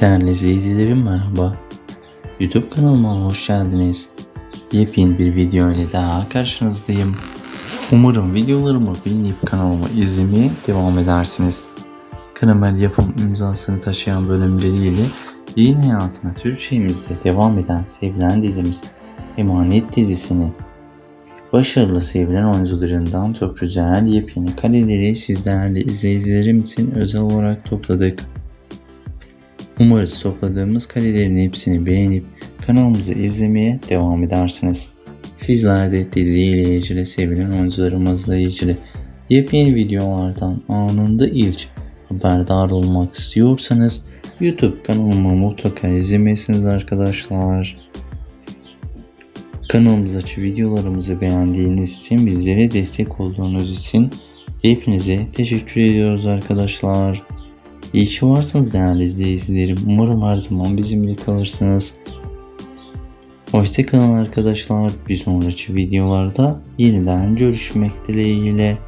Değerli izleyicilerim merhaba. YouTube kanalıma hoş geldiniz. Yepyeni bir video ile daha karşınızdayım. Umarım videolarımı beğenip kanalımı izlemeye devam edersiniz. Karamel yapım imzasını taşıyan bölümleriyle yayın hayatına Türkçemizde devam eden sevilen dizimiz Emanet dizisini başarılı sevilen oyuncularından çok güzel yepyeni kareleri sizlerle izleyicilerim için özel olarak topladık. Umarız topladığımız karelerin hepsini beğenip kanalımızı izlemeye devam edersiniz. Sizler de diziyle ilgili sevilen oyuncularımızla ilgili yepyeni videolardan anında ilk haberdar olmak istiyorsanız YouTube kanalımı mutlaka izlemesiniz arkadaşlar. Kanalımızdaki videolarımızı beğendiğiniz için bizlere destek olduğunuz için hepinize teşekkür ediyoruz arkadaşlar. İyi ki varsınız değerli izleyicilerim. Umarım her zaman bizimle kalırsınız. Hoşçakalın arkadaşlar. Bir sonraki videolarda yeniden görüşmek dileğiyle.